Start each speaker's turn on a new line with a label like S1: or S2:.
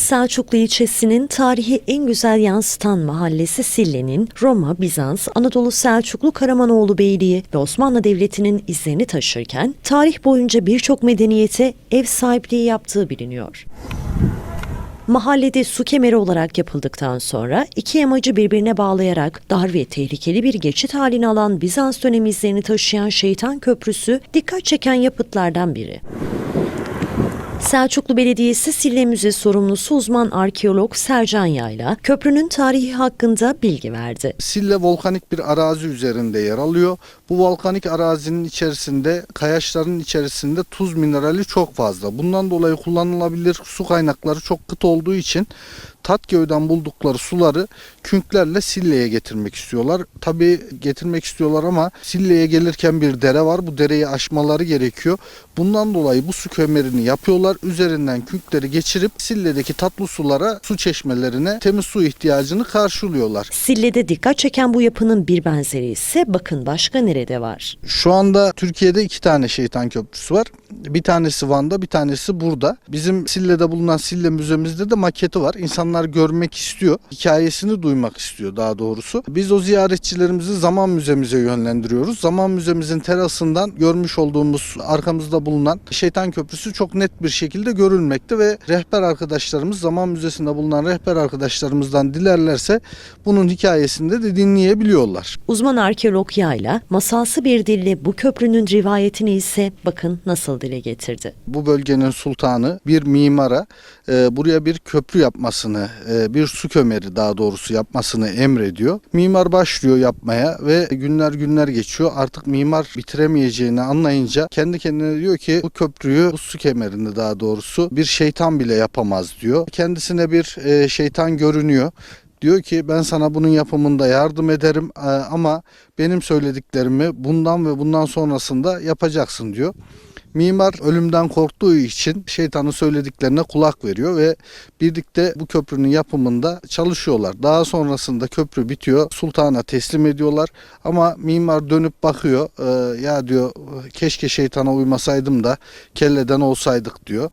S1: Selçuklu ilçesinin tarihi en güzel yansıtan mahallesi Sille'nin Roma, Bizans, Anadolu Selçuklu Karamanoğlu Beyliği ve Osmanlı Devleti'nin izlerini taşırken tarih boyunca birçok medeniyete ev sahipliği yaptığı biliniyor. Mahallede su kemeri olarak yapıldıktan sonra iki yamacı birbirine bağlayarak dar ve tehlikeli bir geçit halini alan Bizans dönemi izlerini taşıyan Şeytan Köprüsü dikkat çeken yapıtlardan biri. Selçuklu Belediyesi Sille Müze sorumlusu uzman arkeolog Sercan Yayla köprünün tarihi hakkında bilgi verdi.
S2: Sille volkanik bir arazi üzerinde yer alıyor. Bu volkanik arazinin içerisinde, kayaçların içerisinde tuz minerali çok fazla. Bundan dolayı kullanılabilir su kaynakları çok kıt olduğu için Tatköy'den buldukları suları künklerle Sille'ye getirmek istiyorlar. Tabii getirmek istiyorlar ama Sille'ye gelirken bir dere var. Bu dereyi aşmaları gerekiyor. Bundan dolayı bu su kömerini yapıyorlar. Üzerinden künkleri geçirip Sille'deki tatlı sulara, su çeşmelerine temiz su ihtiyacını karşılıyorlar.
S1: Sille'de dikkat çeken bu yapının bir benzeri ise bakın başka nerede var.
S2: Şu anda Türkiye'de iki tane şeytan köprüsü var. Bir tanesi Van'da, bir tanesi burada. Bizim Sille'de bulunan Sille Müzemizde de maketi var. İnsanlar görmek istiyor. Hikayesini duymak istiyor daha doğrusu. Biz o ziyaretçilerimizi Zaman Müzemize yönlendiriyoruz. Zaman Müzemizin terasından görmüş olduğumuz arkamızda bulunan Şeytan Köprüsü çok net bir şekilde görülmekte ve rehber arkadaşlarımız Zaman Müzesi'nde bulunan rehber arkadaşlarımızdan dilerlerse bunun hikayesini de dinleyebiliyorlar.
S1: Uzman arkeolog Yayla masalsı bir dille bu köprünün rivayetini ise bakın nasıl dile getirdi.
S2: bu bölgenin sultanı bir mimara e, buraya bir köprü yapmasını, e, bir su kömeri daha doğrusu yapmasını emrediyor. Mimar başlıyor yapmaya ve günler günler geçiyor. Artık mimar bitiremeyeceğini anlayınca kendi kendine diyor ki bu köprüyü, bu su kemerini daha doğrusu bir şeytan bile yapamaz diyor. Kendisine bir e, şeytan görünüyor. Diyor ki ben sana bunun yapımında yardım ederim e, ama benim söylediklerimi bundan ve bundan sonrasında yapacaksın diyor. Mimar ölümden korktuğu için şeytanın söylediklerine kulak veriyor ve birlikte bu köprünün yapımında çalışıyorlar. Daha sonrasında köprü bitiyor. Sultana teslim ediyorlar. Ama mimar dönüp bakıyor. "Ee, ya diyor keşke şeytana uymasaydım da kelleden olsaydık diyor.